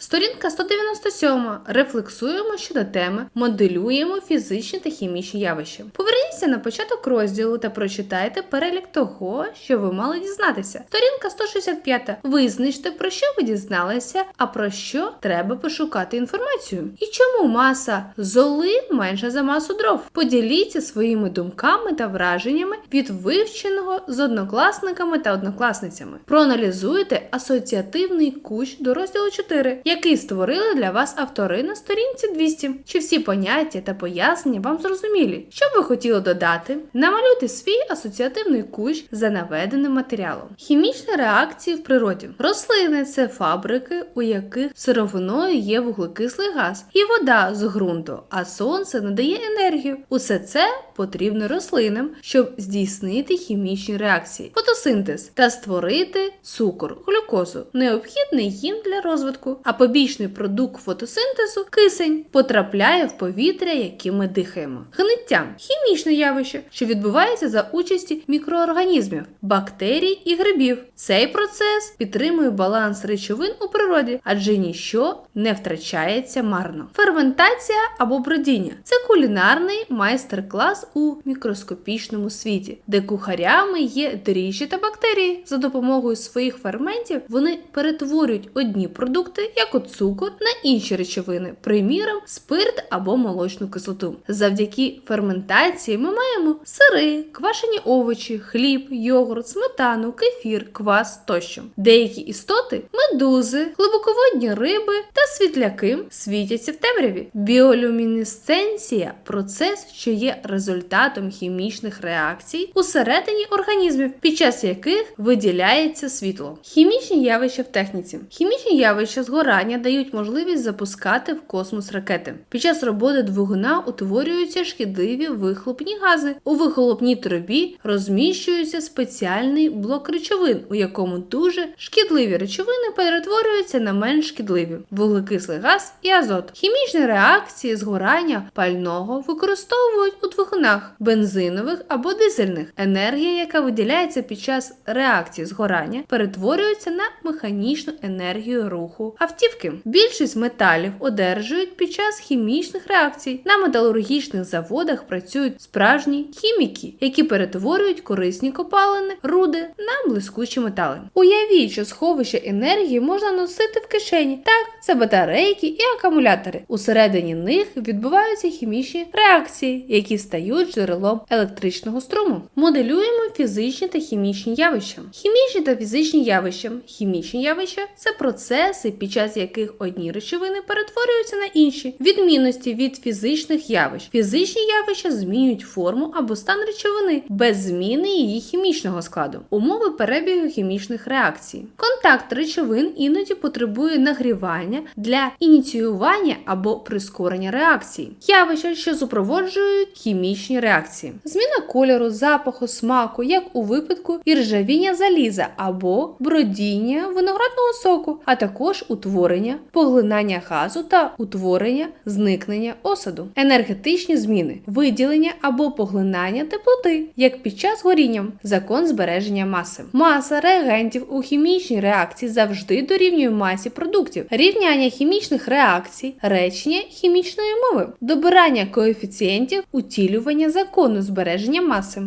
Сторінка 197. Рефлексуємо щодо теми, моделюємо фізичні та хімічні явища. Поверніться на початок розділу та прочитайте перелік того, що ви мали дізнатися. Сторінка 165. Визначте, про що ви дізналися, а про що треба пошукати інформацію. І чому маса золи менша за масу дров. Поділіться своїми думками та враженнями від вивченого з однокласниками та однокласницями. Проаналізуйте асоціативний кущ до розділу 4, який створили для вас автори на сторінці 200. Чи всі поняття та пояснення вам зрозумілі? Що ви хотіли додати? Намалюйте свій асоціативний кущ за наведеним матеріалом. Хімічні реакції в природі. Рослини це фабрики, у яких сировиною є вуглекислий газ і вода з ґрунту, а сонце надає енергію. Усе це потрібно рослинам, щоб здійснити хімічні реакції, фотосинтез та створити цукор, глюкозу, необхідний їм для розвитку. А побічний продукт фотосинтезу кисень потрапляє в повітря, яким ми дихаємо. Гниття хімічне явище, що відбувається за участі мікроорганізмів, бактерій і грибів. Цей процес підтримує баланс речовин у природі, адже ніщо не втрачається марно. Ферментація або бродіння це кулінарний майстер-клас у мікроскопічному світі, де кухарями є дріжджі та бактерії. За допомогою своїх ферментів вони перетворюють одні продукти, як от цукор, на інші речовини, приміром, спирт або молочну кислоту. Завдяки ферментації ми маємо сири, квашені овочі, хліб, йогурт, сметану, кефір, квас тощо. Деякі істоти, медузи, глибоководні риби та світляки світяться в темряві. Біолюмінесценція процес, що є результатом хімічних реакцій усередині організмів, під час яких виділяється світло. Хімічні явища в техніці. Хімічні явища згорання дають можливість запускати в космос ракети. Під час роботи двигуна утворюються шкідливі вихлопні гази. У вихлопній трубі розміщується спеціальний блок речовин, у якому дуже шкідливі речовини перетворюються на менш шкідливі вуглекислий газ і азот. Хімічні реакції згорання пального використовують у двигунах бензинових або дизельних. Енергія, яка виділяється під час реакції згорання, перетворюється на механічну енергію руху автівки. Більшість металів одержують під час хімічних реакцій. На металургічних заводах працюють справжні хіміки, які перетворюють корисні копалини, руди на блискучі метали. Уявіть, що сховище енергії можна носити в кишені. Так, це батарейки і акумулятори. Усередині них відбуваються хімічні реакції, які стають джерелом електричного струму. Моделюємо фізичні та хімічні явища. Хімічні та фізичні явища. Хімічні явища це процеси, під час яких одні речовини перетворюються на інші. Відмінності від фізичних явищ. Фізичні явища змінюють форму або стан речовини без зміни її хімічного складу. Умови перебігу хімічних реакцій. Контакт речовин іноді потребує нагрівання для ініціювання або прискорення реакцій. Явища, що супроводжують хімічні реакції. Зміна кольору, запаху, смаку, як у випадку іржавіння заліза або бродіння виноградного соку, а також утворення, поглинання газу та утворення зникнення осаду, енергетичні зміни, виділення або поглинання теплоти, як під час горіння, закон збереження маси. Маса реагентів у хімічній реакції завжди дорівнює масі продуктів, рівняння хімічних реакцій, речення хімічної мови, добирання коефіцієнтів, утілювання закону збереження маси.